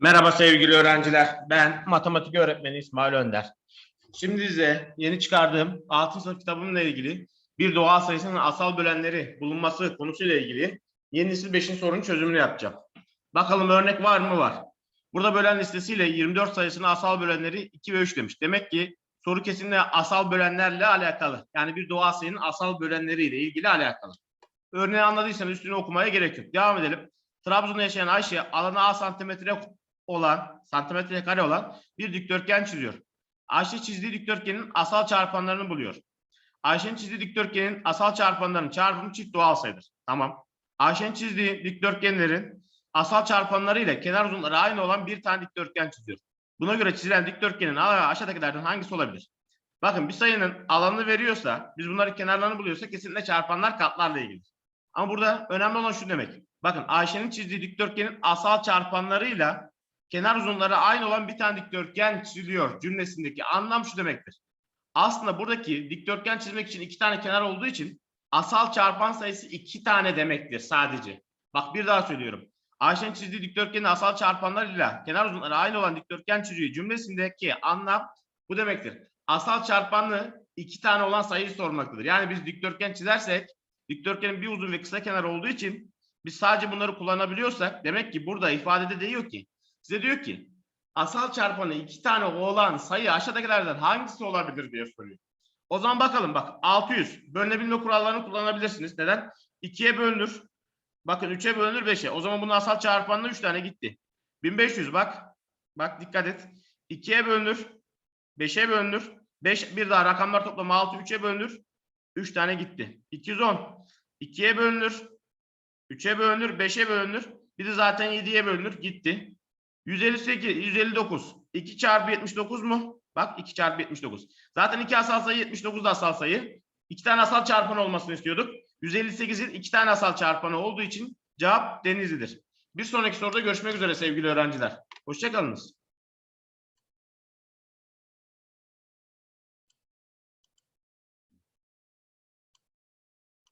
Merhaba sevgili öğrenciler. Ben matematik öğretmeni İsmail Önder. Şimdi size yeni çıkardığım 6. sınıf kitabımla ilgili bir doğal sayısının asal bölenleri bulunması konusuyla ilgili yeni nesil 5. sorunun çözümünü yapacağım. Bakalım örnek var mı? Var. Burada bölen listesiyle 24 sayısının asal bölenleri 2 ve 3 demiş. Demek ki soru kesinlikle asal bölenlerle alakalı. Yani bir doğal sayının asal bölenleriyle ilgili alakalı. Örneği anladıysanız üstüne okumaya gerek yok. Devam edelim. Trabzon'da yaşayan Ayşe alanı A santimetre olan, santimetre kare olan bir dikdörtgen çiziyor. Ayşe çizdiği dikdörtgenin asal çarpanlarını buluyor. Ayşe'nin çizdiği dikdörtgenin asal çarpanlarının çarpımı çift doğal sayıdır. Tamam. Ayşe'nin çizdiği dikdörtgenlerin asal çarpanları ile kenar uzunluğu aynı olan bir tane dikdörtgen çiziyor. Buna göre çizilen dikdörtgenin aşağıdakilerden hangisi olabilir? Bakın bir sayının alanını veriyorsa, biz bunların kenarlarını buluyorsak kesinlikle çarpanlar katlarla ilgili. Ama burada önemli olan şu demek. Bakın Ayşe'nin çizdiği dikdörtgenin asal çarpanlarıyla kenar uzunları aynı olan bir tane dikdörtgen çiziliyor cümlesindeki anlam şu demektir. Aslında buradaki dikdörtgen çizmek için iki tane kenar olduğu için asal çarpan sayısı iki tane demektir sadece. Bak bir daha söylüyorum. Ayşe'nin çizdiği dikdörtgenin asal çarpanlarıyla kenar uzunları aynı olan dikdörtgen çiziyor cümlesindeki anlam bu demektir. Asal çarpanlı iki tane olan sayıyı sormaktadır. Yani biz dikdörtgen çizersek dikdörtgenin bir uzun ve kısa kenar olduğu için biz sadece bunları kullanabiliyorsak demek ki burada ifadede diyor ki size diyor ki asal çarpanı iki tane olan sayı aşağıdakilerden hangisi olabilir diye soruyor. O zaman bakalım bak 600 bölünebilme kurallarını kullanabilirsiniz. Neden? 2'ye bölünür. Bakın 3'e bölünür 5'e. O zaman bunun asal çarpanına 3 tane gitti. 1500 bak. Bak dikkat et. 2'ye bölünür. 5'e bölünür. 5 bir daha rakamlar toplamı 6 3'e bölünür. 3 tane gitti. 210. 2'ye bölünür. 3'e bölünür. 5'e bölünür. Bir de zaten 7'ye bölünür. Gitti. 158, 159. 2 çarpı 79 mu? Bak 2 çarpı 79. Zaten 2 asal sayı 79 da asal sayı. 2 tane asal çarpanı olmasını istiyorduk. 158'in 2 tane asal çarpanı olduğu için cevap Denizli'dir. Bir sonraki soruda görüşmek üzere sevgili öğrenciler. Hoşçakalınız.